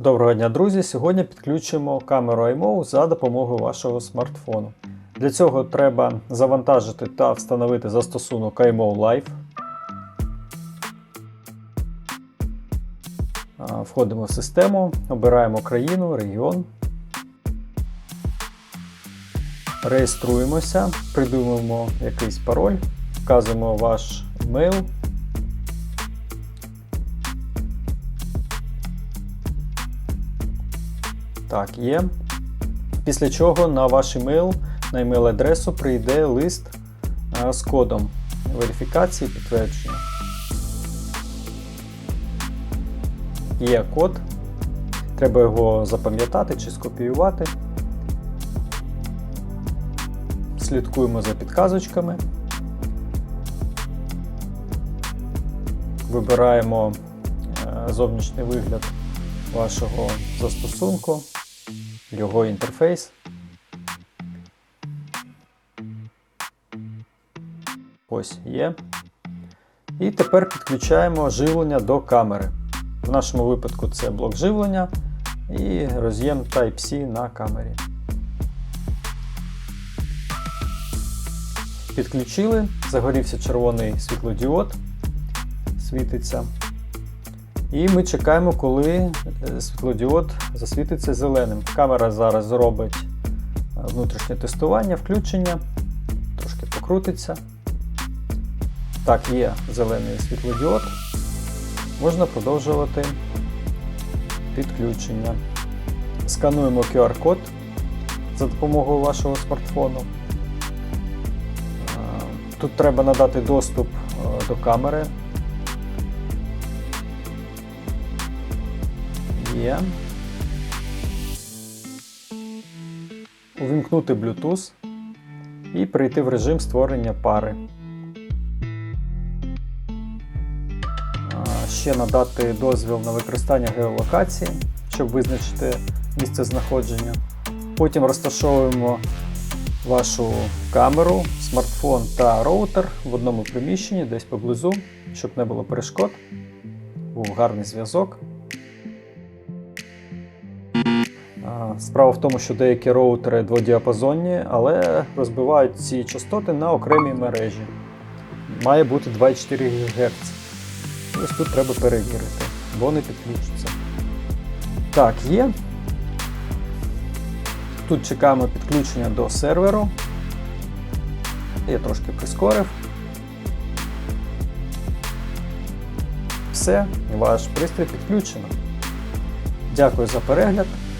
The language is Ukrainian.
Доброго дня, друзі! Сьогодні підключимо камеру iMO за допомогою вашого смартфону. Для цього треба завантажити та встановити застосунок iMO Live. Входимо в систему, обираємо країну, регіон. Реєструємося, придумуємо якийсь пароль, вказуємо ваш емейл. Так, є. Після чого на ваш емейл, на емейл-адресу прийде лист з кодом верифікації підтвердження. Є код. Треба його запам'ятати чи скопіювати. Слідкуємо за підказочками. Вибираємо е, зовнішній вигляд вашого застосунку, його інтерфейс. Ось є. І тепер підключаємо живлення до камери. В нашому випадку це блок живлення і роз'єм Type-C на камері. Підключили, загорівся червоний світлодіод, світиться. І ми чекаємо, коли е, світлодіод засвітиться зеленим. Камера зараз зробить е, внутрішнє тестування, включення, трошки покрутиться. Так, є зелений світлодіод. Можна продовжувати підключення. Скануємо QR-код за допомогою вашого смартфону. Е, Тут треба надати доступ до камери. Є. Увімкнути Bluetooth і перейти в режим створення пари. Ще надати дозвіл на використання геолокації, щоб визначити місце знаходження. Потім розташовуємо вашу камеру, смартфон та роутер в одному приміщенні, десь поблизу, щоб не було перешкод. Був гарний зв'язок. Справа в тому, що деякі роутери дводіапазонні, але розбивають ці частоти на окремій мережі. Має бути 2,4 ГГц. Ось тут треба перевірити, бо не підключиться. Так, є. Тут чекаємо підключення до серверу. Я трошки прискорив. Все, ваш пристрій підключено. Дякую за перегляд